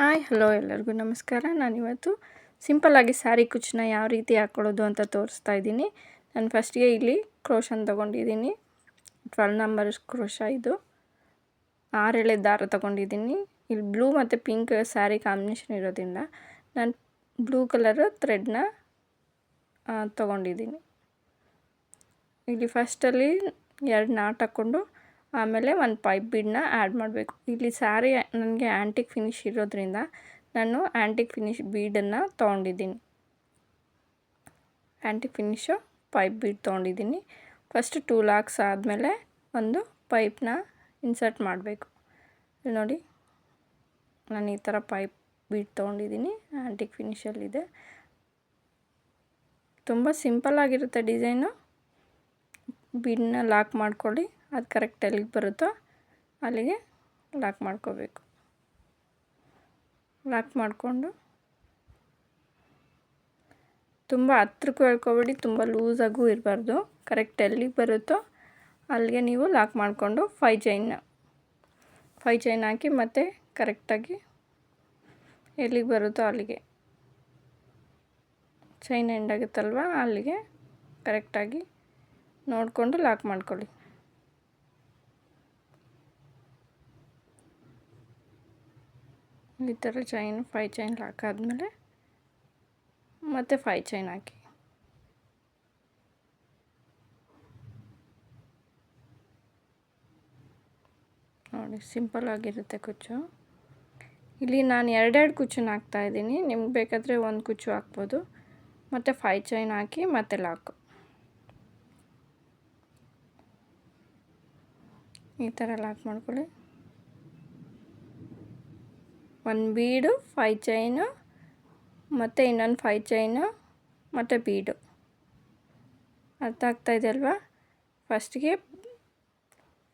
Hi, hello ಎಲ್ಲರಿಗೂ ನಮಸ್ಕಾರ. ನಾನಿವತ್ತು ಸಿಂಪಲ್ಲಾಗಿ ಸ್ಯಾರಿ ಕುಚ್ಚನ್ನ ಯಾವ ರೀತಿ ಹಾಕ್ಕೊಳ್ಳೋದು ಅಂತ ತೋರಿಸ್ತಾ ಇದ್ದೀನಿ. ನಾನು ಫಸ್ಟ್ಗೆ ಇಲ್ಲಿ ಕ್ರೋಶನ್ ತೊಗೊಂಡಿದ್ದೀನಿ. ಟ್ವೆಲ್ ನಂಬರ್ ಕ್ರೋಶ ಇದು. ಆರೆಳೆ ದಾರ ತೊಗೊಂಡಿದ್ದೀನಿ. ಇಲ್ಲಿ ಬ್ಲೂ ಮತ್ತು ಪಿಂಕ್ ಸ್ಯಾರಿ ಕಾಂಬಿನೇಷನ್ ಇರೋದ್ರಿಂದ ನಾನು ಬ್ಲೂ ಕಲರ್ ಥ್ರೆಡ್ನ ತೊಗೊಂಡಿದ್ದೀನಿ. ಇಲ್ಲಿ ಫಸ್ಟಲ್ಲಿ ಎರಡು ನಾಟ್ ಹಾಕ್ಕೊಂಡು ಆಮೇಲೆ ಒಂದು ಪೈಪ್ ಬೀಡನ್ನ ಆ್ಯಡ್ ಮಾಡಬೇಕು. ಇಲ್ಲಿ ಸ್ಯಾರಿ ನನಗೆ ಆ್ಯಂಟಿಕ್ ಫಿನಿಶ್ ಇರೋದ್ರಿಂದ ನಾನು ಆ್ಯಂಟಿಕ್ ಫಿನಿಶ್ ಬೀಡನ್ನು ತೊಗೊಂಡಿದ್ದೀನಿ. ಆ್ಯಂಟಿಕ್ ಫಿನಿಶು ಪೈಪ್ ಬೀಡ್ ತೊಗೊಂಡಿದ್ದೀನಿ. ಫಸ್ಟ್ ಟೂ ಲಾಕ್ಸ್ ಆದಮೇಲೆ ಒಂದು ಪೈಪ್ನ ಇನ್ಸರ್ಟ್ ಮಾಡಬೇಕು. ಇಲ್ಲಿ ನೋಡಿ, ನಾನು ಈ ಥರ ಪೈಪ್ ಬೀಡ್ ತೊಗೊಂಡಿದ್ದೀನಿ. ಆ್ಯಂಟಿಕ್ ಫಿನಿಷಲ್ಲಿದೆ ತುಂಬ ಸಿಂಪಲ್ಲಾಗಿರುತ್ತೆ ಡಿಸೈನು. ಬೀಡನ್ನ ಲಾಕ್ ಮಾಡ್ಕೊಳ್ಳಿ. ಅದು ಕರೆಕ್ಟ್ ಎಲ್ಲಿಗೆ ಬರುತ್ತೋ ಅಲ್ಲಿಗೆ ಲಾಕ್ ಮಾಡ್ಕೋಬೇಕು. ಲಾಕ್ ಮಾಡಿಕೊಂಡು ತುಂಬ ಹತ್ರಕ್ಕೂ ಹೇಳ್ಕೊಬೇಡಿ, ತುಂಬ ಲೂಸಾಗೂ ಇರಬಾರ್ದು. ಕರೆಕ್ಟ್ ಎಲ್ಲಿಗೆ ಬರುತ್ತೋ ಅಲ್ಲಿಗೆ ನೀವು ಲಾಕ್ ಮಾಡಿಕೊಂಡು ಫೈ ಚೈನ್ನ ಫೈ ಚೈನ್ ಹಾಕಿ ಮತ್ತೆ ಕರೆಕ್ಟಾಗಿ ಎಲ್ಲಿಗೆ ಬರುತ್ತೋ ಅಲ್ಲಿಗೆ. ಚೈನ್ ಎಂಡ್ ಆಗುತ್ತಲ್ವ ಅಲ್ಲಿಗೆ ಕರೆಕ್ಟಾಗಿ ನೋಡಿಕೊಂಡು ಲಾಕ್ ಮಾಡ್ಕೊಳ್ಳಿ. ಈ ಥರ ಚೈನ್ ಫೈ ಚೈನ್ ಲಾಕ್ ಆದಮೇಲೆ ಮತ್ತೆ ಫೈ ಚೈನ್ ಹಾಕಿ. ನೋಡಿ ಸಿಂಪಲ್ ಆಗಿರುತ್ತೆ ಕುಚ್ಚು. ಇಲ್ಲಿ ನಾನು ಎರಡೆರಡು ಕುಚ್ಚನ್ನು ಹಾಕ್ತಾಯಿದ್ದೀನಿ ನಿಮ್ಗೆ ಬೇಕಾದರೆ ಒಂದು ಕುಚ್ಚು ಹಾಕ್ಬೋದು. ಮತ್ತು ಫೈ ಚೈನ್ ಹಾಕಿ ಮತ್ತೆ ಲಾಕು. ಈ ಥರ ಲಾಕ್ ಮಾಡ್ಕೊಳ್ಳಿ. ಒಂದು ಬೀಡು, ಫೈ ಚೈನು, ಮತ್ತು ಇನ್ನೊಂದು ಫೈ ಚೈನು, ಮತ್ತು ಬೀಡು. ಅರ್ಥ ಆಗ್ತಾಯಿದೆ ಅಲ್ವಾ? ಫಸ್ಟಿಗೆ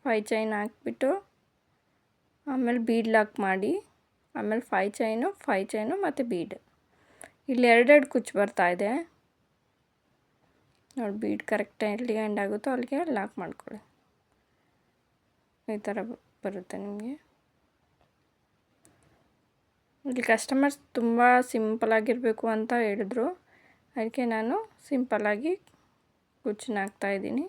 ಫೈ ಚೈನ್ ಹಾಕ್ಬಿಟ್ಟು, ಆಮೇಲೆ ಬೀಡ್ ಲಾಕ್ ಮಾಡಿ, ಆಮೇಲೆ ಫೈ ಚೈನು ಫೈ ಚೈನು, ಮತ್ತು ಬೀಡ್. ಇಲ್ಲಿ ಎರಡೆರಡು ಕುಚ್ಚು ಬರ್ತಾಯಿದೆ ನೋಡಿ, ಬೀಡ್ ಕರೆಕ್ಟಾಗಿ ಎಲ್ಲಿ ಎಂಡ್ ಆಗುತ್ತೋ ಅಲ್ಲಿಗೆ ಲಾಕ್ ಮಾಡ್ಕೊಳ್ಳಿ. ಈ ಥರ ಬರುತ್ತೆ ನಿಮಗೆ. ಇಲ್ಲಿ ಕಸ್ಟಮರ್ಸ್ ತುಂಬ ಸಿಂಪಲಾಗಿರಬೇಕು ಅಂತ ಹೇಳಿದ್ರು. ಅದಕ್ಕೆ ನಾನು ಸಿಂಪಲ್ಲಾಗಿ ಕುಚ್ಚನ್ನ ಹಾಕ್ತಾಯಿದ್ದೀನಿ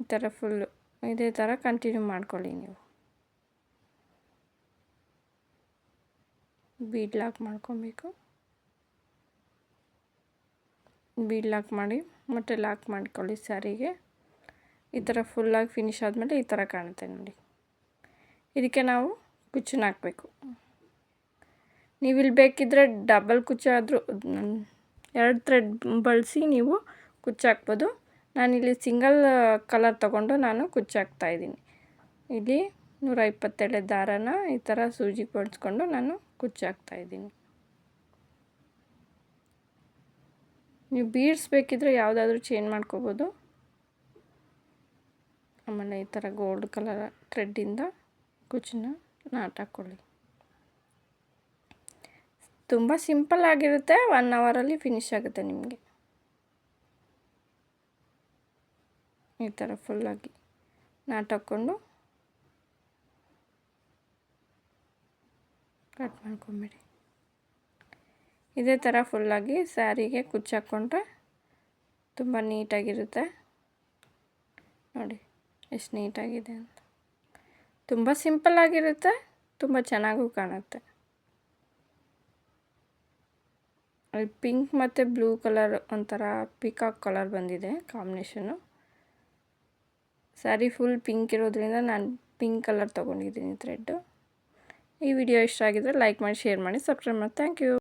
ಈ ಥರ ಫುಲ್ಲು ಇದೇ ಥರ ಕಂಟಿನ್ಯೂ ಮಾಡ್ಕೊಳ್ಳಿ ನೀವು. ಬೀಡ್ ಲಾಕ್ ಮಾಡ್ಕೊಬೇಕು. ಬೀಡ್ ಲಾಕ್ ಮಾಡಿ ಮತ್ತೆ ಲಾಕ್ ಮಾಡ್ಕೊಳ್ಳಿ ಸ್ಯಾರಿಗೆ ಈ ಥರ ಫುಲ್ಲಾಗಿ ಫಿನಿಶ್ ಆದಮೇಲೆ ಈ ಥರ ಕಾಣುತ್ತೆ ನೋಡಿ. ಇದಕ್ಕೆ ನಾವು ಕುಚ್ಚನ್ನ ಹಾಕಬೇಕು. ನೀವು ಇಲ್ಲಿ ಬೇಕಿದ್ದರೆ ಡಬಲ್ ಕುಚ್ಚಾದರೂ ಎರಡು ಥ್ರೆಡ್ ಬಳಸಿ ನೀವು ಕುಚ್ಚಾಕ್ಬೋದು ನಾನಿಲ್ಲಿ ಸಿಂಗಲ್ ಕಲರ್ ತಗೊಂಡು ನಾನು ಕುಚ್ಚಾಕ್ತಾಯಿದ್ದೀನಿ ಇಲ್ಲಿ ನೂರ ಇಪ್ಪತ್ತೆರಡು ದಾರನ ಈ ಥರ ಸೂಜಿ ಬಳಸ್ಕೊಂಡು ನಾನು ಕುಚ್ಚಾಕ್ತಾಯಿದ್ದೀನಿ ನೀವು ಬೀಡ್ಸ್ ಬೇಕಿದ್ರೆ ಯಾವುದಾದ್ರೂ ಚೇಂಜ್ ಮಾಡ್ಕೋಬೋದು. ಆಮೇಲೆ ಈ ಥರ ಗೋಲ್ಡ್ ಕಲರ್ ಥ್ರೆಡ್ಡಿಂದ ಕುಚ್ಚನ್ನ ನಾಟಾಕೊಳ್ಳಿ ತುಂಬ ಸಿಂಪಲ್ ಆಗಿರುತ್ತೆ ಒನ್ ಅವರಲ್ಲಿ ಫಿನಿಶ್ ಆಗುತ್ತೆ ನಿಮಗೆ. ಈ ಥರ ಫುಲ್ಲಾಗಿ ನಾಟ್ ಹಾಕ್ಕೊಂಡು ಕಟ್ ಮಾಡ್ಕೊಂಬಿಡಿ. ಇದೇ ಥರ ಫುಲ್ಲಾಗಿ ಸ್ಯಾರಿಗೆ ಕುಚ್ಚಾಕ್ಕೊಂಡ್ರೆ ತುಂಬ ನೀಟಾಗಿರುತ್ತೆ. ನೋಡಿ, ಎಷ್ಟು ನೀಟಾಗಿದೆ ಅಂತ. ತುಂಬ ಸಿಂಪಲ್ಲಾಗಿರುತ್ತೆ ತುಂಬ ಚೆನ್ನಾಗೂ ಕಾಣುತ್ತೆ. ಅಲ್ಲಿ ಪಿಂಕ್ ಮತ್ತು ಬ್ಲೂ ಕಲರ್ ಒಂಥರ ಪಿಕಾಕ್ ಕಲರ್ ಬಂದಿದೆ ಕಾಂಬಿನೇಷನು ಸ್ಯಾರಿ ಫುಲ್ ಪಿಂಕ್ ಇರೋದ್ರಿಂದ ನಾನು ಪಿಂಕ್ ಕಲರ್ ತೊಗೊಂಡಿದ್ದೀನಿ ಥ್ರೆಡ್ಡು ಈ ವಿಡಿಯೋ ಇಷ್ಟ ಆಗಿದ್ದರೆ ಲೈಕ್ ಮಾಡಿ ಶೇರ್ ಮಾಡಿ ಸಬ್ಸ್ಕ್ರೈಬ್ ಮಾಡಿ. Thank you